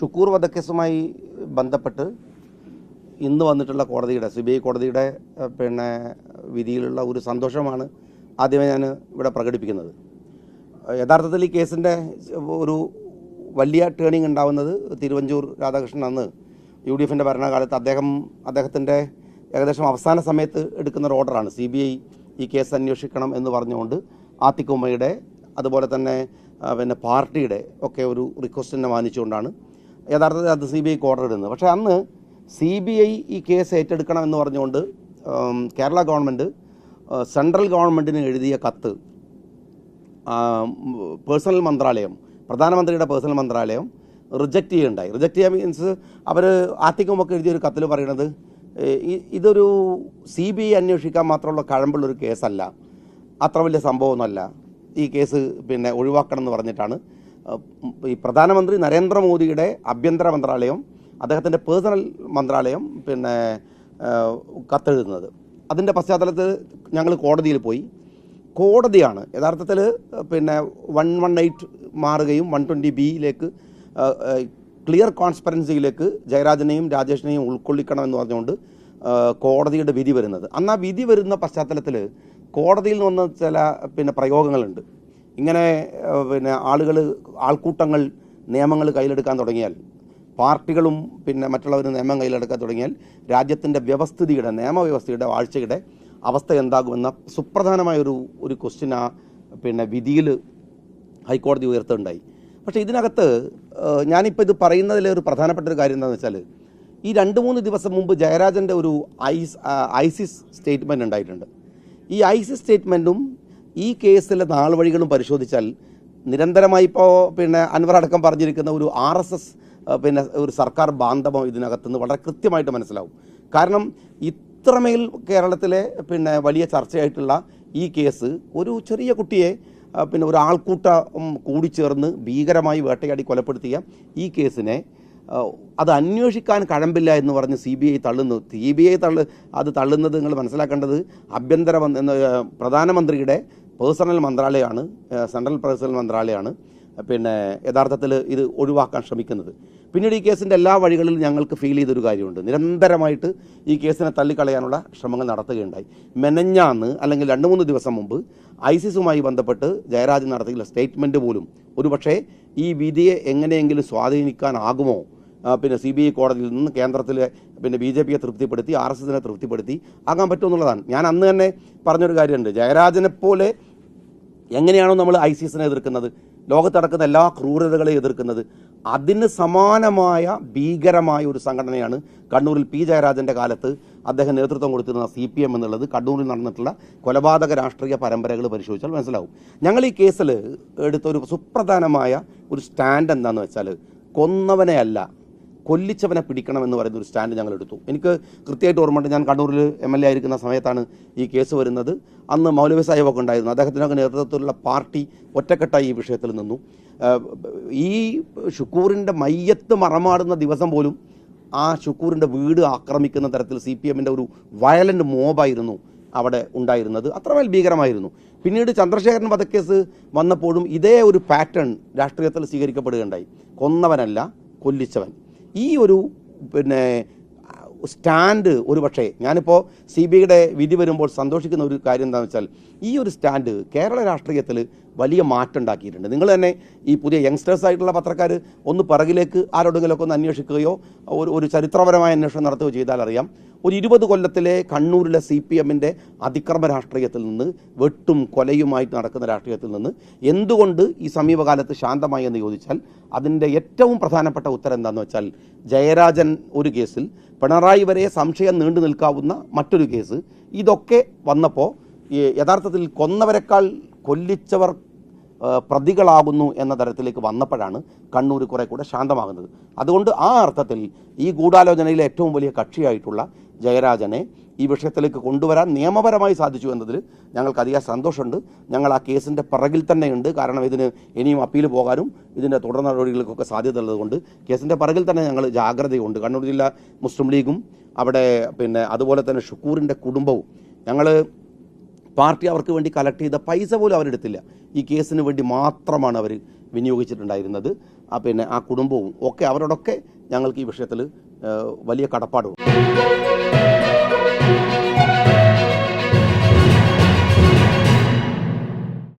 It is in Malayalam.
ഷുക്കൂർ വധക്കേസുമായി ബന്ധപ്പെട്ട് ഇന്ന് വന്നിട്ടുള്ള കോടതിയുടെ സി ബി ഐ കോടതിയുടെ പിന്നെ വിധിയിലുള്ള ഒരു സന്തോഷമാണ് ആദ്യമേ ഞാൻ ഇവിടെ പ്രകടിപ്പിക്കുന്നത്. യഥാർത്ഥത്തിൽ ഈ കേസിന്റെ ഒരു വലിയ ടേണിംഗ് ഉണ്ടാവുന്നത് തിരുവഞ്ചൂർ രാധാകൃഷ്ണൻ അന്ന് യു ഡി എഫിന്റെ ഭരണകാലത്ത് അദ്ദേഹം അദ്ദേഹത്തിന്റെ ഏകദേശം അവസാന സമയത്ത് എടുക്കുന്ന ഒരു ഓർഡറാണ് സി ബി ഐ ഈ കേസ് അന്വേഷിക്കണം എന്ന് പറഞ്ഞുകൊണ്ട് ആത്തിക്കുമ്മയുടെ അതുപോലെ തന്നെ പിന്നെ പാർട്ടിയുടെ ഒക്കെ ഒരു റിക്വസ്റ്റിനെ മാനിച്ചുകൊണ്ടാണ് യഥാർത്ഥത്തിൽ അത് സി ബി ഐക്ക് ഓർഡർ ഇടുന്നത്. പക്ഷേ അന്ന് സി ബി ഐ ഈ കേസ് ഏറ്റെടുക്കണം എന്ന് പറഞ്ഞുകൊണ്ട് കേരള ഗവൺമെന്റ് സെൻട്രൽ ഗവൺമെന്റിന് എഴുതിയ കത്ത് പേഴ്സണൽ മന്ത്രാലയം പ്രധാനമന്ത്രിയുടെ പേഴ്സണൽ മന്ത്രാലയം റിജക്റ്റ് ചെയ്യുകയുണ്ടായി. റിജക്റ്റ് ചെയ്യാൻ മീൻസ് അവർ ആർട്ടിക്കുമൊക്കെ എഴുതിയൊരു കത്തിൽ പറയുന്നത് ഇതൊരു സി ബി ഐ അന്വേഷിക്കാൻ മാത്രമുള്ള കഴമ്പുള്ളൊരു കേസല്ല അത്ര വലിയ സംഭവമൊന്നുമല്ല. ഈ കേസ് പിന്നെ ഒഴിവാക്കണം എന്ന് പറഞ്ഞിട്ടാണ് ഈ പ്രധാനമന്ത്രി നരേന്ദ്രമോദിയുടെ ആഭ്യന്തര മന്ത്രാലയം അദ്ദേഹത്തിന്റെ പേഴ്സണൽ മന്ത്രാലയം പിന്നെ കത്തെഴുതുന്നത്. അതിന്റെ പശ്ചാത്തലത്തിൽ ഞങ്ങൾ കോടതിയിൽ പോയി. കോടതിയാണ് യഥാർത്ഥത്തിൽ പിന്നെ വൺ വൺ എയ്റ്റ് മാറുകയും വൺ ട്വന്റി ബിയിലേക്ക് ക്ലിയർ കോൺസ്പെറൻസിയിലേക്ക് ജയരാജനെയും രാജേഷിനെയും ഉൾക്കൊള്ളിക്കണമെന്ന് പറഞ്ഞുകൊണ്ട് കോടതിയുടെ വിധി വരുന്നത്. അന്ന് ആ വിധി വരുന്ന പശ്ചാത്തലത്തിൽ കോടതിയിൽ നിന്ന് ചില പിന്നെ പ്രയോഗങ്ങളുണ്ട്. ഇങ്ങനെ പിന്നെ ആളുകൾ ആൾക്കൂട്ടങ്ങൾ നിയമങ്ങൾ കയ്യിലെടുക്കാൻ തുടങ്ങിയാൽ പാർട്ടികളും പിന്നെ മറ്റുള്ളവർ നിയമം കയ്യിലെടുക്കാൻ തുടങ്ങിയാൽ രാജ്യത്തിന്റെ വ്യവസ്ഥിതിയുടെ നിയമവ്യവസ്ഥയുടെ വാഴ്ചയുടെ അവസ്ഥ എന്താകുമെന്ന സുപ്രധാനമായൊരു ഒരു ക്വസ്റ്റ്യൻ ആ പിന്നെ വിധിയിൽ ഹൈക്കോടതി ഉയർത്തുണ്ടായി പക്ഷേ ഇതിനകത്ത് ഞാനിപ്പോൾ ഇത് പറയുന്നതിലെ ഒരു പ്രധാനപ്പെട്ട ഒരു കാര്യം എന്താണെന്ന് വെച്ചാൽ ഈ രണ്ട് മൂന്ന് ദിവസം മുമ്പ് ജയരാജന്റെ ഒരു ഐസ് ഐസിസ് സ്റ്റേറ്റ്മെന്റ് ഉണ്ടായിട്ടുണ്ട്. ഈ ഐസിസ് സ്റ്റേറ്റ്മെന്റും ഈ കേസിലെ നാൾവഴികളും പരിശോധിച്ചാൽ നിരന്തരമായി ഇപ്പോൾ പിന്നെ അൻവർ അടക്കം പറഞ്ഞിരിക്കുന്ന ഒരു ആർ എസ് എസ് പിന്നെ ഒരു സർക്കാർ ബാന്ധവം ഇതിനകത്തുനിന്ന് വളരെ കൃത്യമായിട്ട് മനസ്സിലാവും. കാരണം ഇത്രമേൽ കേരളത്തിലെ പിന്നെ വലിയ ചർച്ചയായിട്ടുള്ള ഈ കേസ് ഒരു ചെറിയ കുട്ടിയെ പിന്നെ ഒരു കൂടി ചേർന്ന് ഭീകരമായി വേട്ടയാടി കൊലപ്പെടുത്തിയ ഈ കേസിനെ അത് അന്വേഷിക്കാൻ കഴമ്പില്ല എന്ന് പറഞ്ഞ് സി ബി ഐ തള്ളുന്നു. സി ബി ഐ തള്ളു അത് തള്ളുന്നത് നിങ്ങൾ മനസ്സിലാക്കേണ്ടത് ആഭ്യന്തര പ്രധാനമന്ത്രിയുടെ പേഴ്സണൽ മന്ത്രാലയമാണ് സെൻട്രൽ പേഴ്സണൽ മന്ത്രാലയമാണ്. പിന്നെ യഥാർത്ഥത്തിൽ ഇത് ഒഴിവാക്കാൻ ശ്രമിക്കുന്നത്. പിന്നീട് ഈ കേസിന്റെ എല്ലാ വഴികളിലും ഞങ്ങൾക്ക് ഫീൽ ചെയ്തൊരു കാര്യമുണ്ട്. നിരന്തരമായിട്ട് ഈ കേസിനെ തള്ളിക്കളയാനുള്ള ശ്രമങ്ങൾ നടത്തുകയുണ്ടായി. മെനഞ്ഞാന്ന് അല്ലെങ്കിൽ രണ്ട് മൂന്ന് ദിവസം മുമ്പ് ഐസിസുമായി ബന്ധപ്പെട്ട് ജയരാജൻ നടത്തിയുള്ള സ്റ്റേറ്റ്മെന്റ് പോലും ഒരുപക്ഷേ ഈ വിധിയെ എങ്ങനെയെങ്കിലും സ്വാധീനിക്കാനാകുമോ? പിന്നെ സി ബി ഐ കോടതിയിൽ നിന്ന് കേന്ദ്രത്തിലെ പിന്നെ ബി ജെ പിയെ തൃപ്തിപ്പെടുത്തി ആർ എസ് എസിനെ തൃപ്തിപ്പെടുത്തി ആകാൻ പറ്റുമെന്നുള്ളതാണ്. ഞാൻ അന്ന് തന്നെ പറഞ്ഞൊരു കാര്യമുണ്ട്. ജയരാജനെ പോലെ എങ്ങനെയാണോ നമ്മൾ ഐസിസിനെ എതിർക്കുന്നത്? ലോകത്തടക്കുന്ന എല്ലാ ക്രൂരതകളെ എതിർക്കുന്നത്. അതിന് സമാനമായ ഭീകരമായ ഒരു സംഘടനയാണ് കണ്ണൂരിൽ പി ജയരാജന്റെ കാലത്ത് അദ്ദേഹം നേതൃത്വം കൊടുത്തിരുന്ന സി പി എം എന്നുള്ളത്. കണ്ണൂരിൽ നടന്നിട്ടുള്ള കൊലപാതക രാഷ്ട്രീയ പരമ്പരകൾ പരിശോധിച്ചാൽ മനസ്സിലാവും. ഞങ്ങൾ ഈ കേസിൽ എടുത്ത ഒരു സുപ്രധാനമായ ഒരു സ്റ്റാൻഡ് എന്താണെന്ന് വെച്ചാൽ കൊന്നവനെ അല്ല കൊല്ലിച്ചവനെ പിടിക്കണം എന്ന് പറയുന്ന ഒരു സ്റ്റാൻഡ് ഞങ്ങൾ എടുത്തു. എനിക്ക് കൃത്യമായിട്ട് ഓർമ്മയുണ്ട് ഞാൻ കണ്ണൂരിൽ എം എൽ എ ആയിരിക്കുന്ന സമയത്താണ് ഈ കേസ് വരുന്നത്. അന്ന് മൗലവി സാഹിബൊക്കെ ഉണ്ടായിരുന്നു. അദ്ദേഹത്തിനൊക്കെ നേതൃത്വത്തിലുള്ള പാർട്ടി ഒറ്റക്കെട്ടായി ഈ വിഷയത്തിൽ നിന്നു. ഈ ഷുക്കൂറിന്റെ മയ്യത്ത് മറമാടുന്ന ദിവസം പോലും ആ ഷുക്കൂറിന്റെ വീട് ആക്രമിക്കുന്ന തരത്തിൽ സി പി എമ്മിന്റെ ഒരു വയലന്റ് മോബായിരുന്നു അവിടെ ഉണ്ടായിരുന്നത്. അത്രമേൽ ഭീകരമായിരുന്നു. പിന്നീട് ചന്ദ്രശേഖരൻ വധക്കേസ് വന്നപ്പോഴും ഇതേ ഒരു പാറ്റേൺ രാഷ്ട്രീയത്തിൽ സ്വീകരിക്കപ്പെടുകയുണ്ടായി. കൊന്നവനല്ല കൊല്ലിച്ചവൻ. ഈ ഒരു പിന്നെ സ്റ്റാൻഡ് ഒരു പക്ഷേ ഞാനിപ്പോൾ സി ബി ഐയുടെ വിധി വരുമ്പോൾ സന്തോഷിക്കുന്ന ഒരു കാര്യം എന്താണെന്ന് വെച്ചാൽ ഈ ഒരു സ്റ്റാൻഡ് കേരള രാഷ്ട്രീയത്തിൽ വലിയ മാറ്റം ഉണ്ടാക്കിയിട്ടുണ്ട് നിങ്ങൾ തന്നെ ഈ പുതിയ യങ്സ്റ്റേഴ്സ് ആയിട്ടുള്ള പത്രക്കാർ ഒന്ന് പിറകിലേക്ക് ആരോടെങ്കിലുമൊക്കെ ഒന്ന് അന്വേഷിക്കുകയോ ഒരു ഒരു ചരിത്രപരമായ അന്വേഷണം നടത്തുകയോ ചെയ്താൽ അറിയാം ഒരു ഇരുപത് കൊല്ലത്തിലെ കണ്ണൂരിലെ സി പി എമ്മിന്റെ അതിക്രമ രാഷ്ട്രീയത്തിൽ നിന്ന് വെട്ടും കൊലയുമായിട്ട് നടക്കുന്ന രാഷ്ട്രീയത്തിൽ നിന്ന് എന്തുകൊണ്ട് ഈ സമീപകാലത്ത് ശാന്തമായി എന്ന് ചോദിച്ചാൽ അതിന്റെ ഏറ്റവും പ്രധാനപ്പെട്ട ഉത്തരം എന്താണെന്ന് വെച്ചാൽ ജയരാജൻ ഒരു കേസിൽ പിണറായി വരെ സംശയം നീണ്ടു നിൽക്കാവുന്ന മറ്റൊരു കേസ്. ഇതൊക്കെ വന്നപ്പോൾ യഥാർത്ഥത്തിൽ കൊന്നവരെക്കാൾ കൊല്ലിച്ചവർ പ്രതികളാകുന്നു എന്ന തരത്തിലേക്ക് വന്നപ്പോഴാണ് കണ്ണൂർ കുറെ കൂടെ ശാന്തമാകുന്നത്. അതുകൊണ്ട് ആ അർത്ഥത്തിൽ ഈ ഗൂഢാലോചനയിലെ ഏറ്റവും വലിയ കക്ഷിയായിട്ടുള്ള ജയരാജനെ ഈ വിഷയത്തിലേക്ക് കൊണ്ടുവരാൻ നിയമപരമായി സാധിച്ചു എന്നതിൽ ഞങ്ങൾക്ക് അധികം സന്തോഷമുണ്ട്. ഞങ്ങൾ ആ കേസിന്റെ പിറകിൽ തന്നെയുണ്ട്. കാരണം ഇതിന് ഇനിയും അപ്പീൽ പോകാനും ഇതിന്റെ തുടർ നടപടികൾക്കൊക്കെ സാധ്യത ഉള്ളതുകൊണ്ട് കേസിന്റെ പിറകിൽ തന്നെ ഞങ്ങൾ ജാഗ്രതയുണ്ട്. കണ്ണൂർ ജില്ലാ മുസ്ലിം ലീഗും അവിടെ പിന്നെ അതുപോലെ തന്നെ ഷുക്കൂറിന്റെ കുടുംബവും ഞങ്ങൾ പാർട്ടി അവർക്ക് വേണ്ടി കളക്ട് ചെയ്ത പൈസ പോലും അവരെടുത്തില്ല. ഈ കേസിന് വേണ്ടി മാത്രമാണ് അവർ വിനിയോഗിച്ചിട്ടുണ്ടായിരുന്നത്. പിന്നെ ആ കുടുംബവും ഒക്കെ അവരോടൊക്കെ ഞങ്ങൾക്ക് ഈ വിഷയത്തിൽ വലിയ കടപ്പാടുണ്ട്.